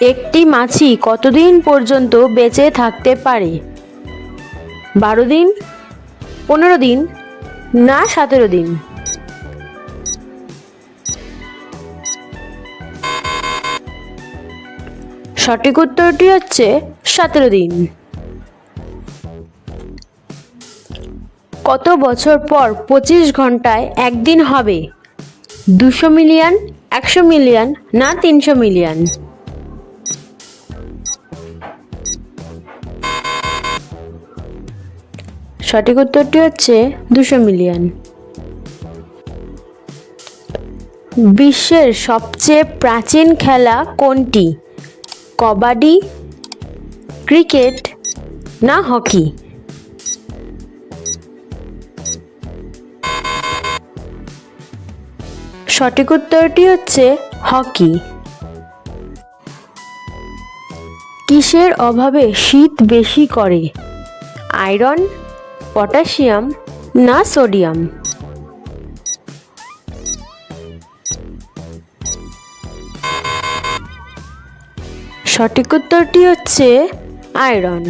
একটি মাছি কতদিন পর্যন্ত বেঁচে থাকতে পারে? বারো দিন? পনেরো দিন? না, সতেরো দিন। সঠিক উত্তরটি হচ্ছে সতেরো দিন। কত বছর পর পঁচিশ ঘন্টায় একদিন হবে? দুশো মিলিয়ন, একশো মিলিয়ন না তিনশো মিলিয়ন? সঠিক উত্তরটি হচ্ছে দুশো মিলিয়ন। বিশ্বের সবচেয়ে প্রাচীন খেলা কোনটি? কবাডি, ক্রিকেট না হকি? সঠিক উত্তরটি হচ্ছে হকি। কিসের অভাবে শীত বেশি করে? আয়রন পটাশিয়াম না সোডিয়াম? সঠিক উত্তরটি হচ্ছে আয়রন।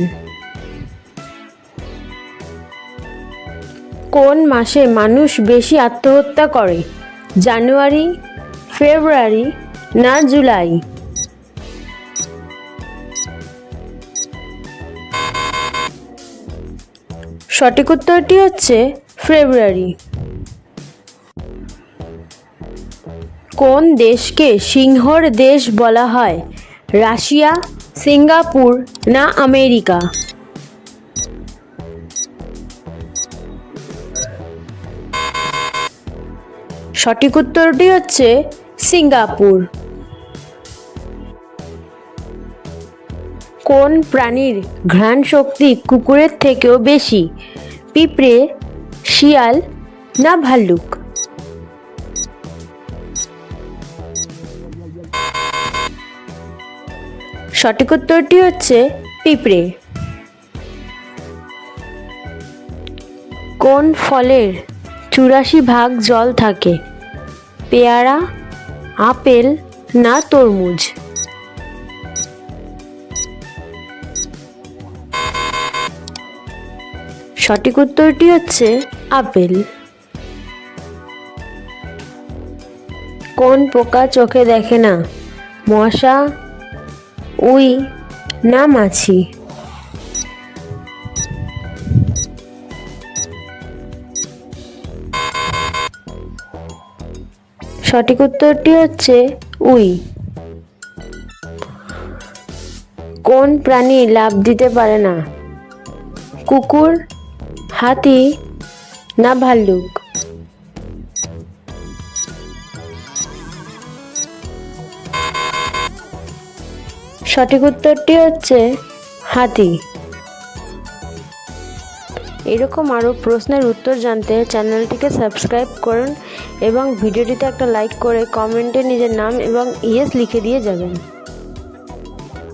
কোন মাসে মানুষ বেশি আত্মহত্যা করে? জানুয়ারি, ফেব্রুয়ারি না জুলাই? সঠিক উত্তরটি হচ্ছে ফেব্রুয়ারি। কোন দেশকে সিংহর দেশ বলা হয়? রাশিয়া, সিঙ্গাপুর না আমেরিকা? সঠিক উত্তরটি হচ্ছে সিঙ্গাপুর। কোন প্রাণীর ঘ্রাণ শক্তি কুকুরের থেকেও বেশি? পিঁপড়ে, শিয়াল না ভাল্লুক? সঠিক উত্তরটি হচ্ছে পিঁপড়ে। কোন ফলের চুরাশি ভাগ জল থাকে? পেয়ারা, আপেল না তরমুজ? সঠিক উত্তরটি হচ্ছে আপেল। কোন পোকা চোখে দেখে না? মশা, উই না মাছি? সঠিক উত্তরটি হচ্ছে উই। কোন প্রাণী লাভ দিতে পারে না? কুকুর হাতি না ভাল্লুক? সঠিক উত্তরটি হচ্ছে হাতি। এরকম আরও প্রশ্নের উত্তর জানতে চ্যানেলটিকে সাবস্ক্রাইব করুন এবং ভিডিওটিতে একটা লাইক করে কমেন্টে নিজের নাম এবং ইয়েস লিখে দিয়ে যাবেন।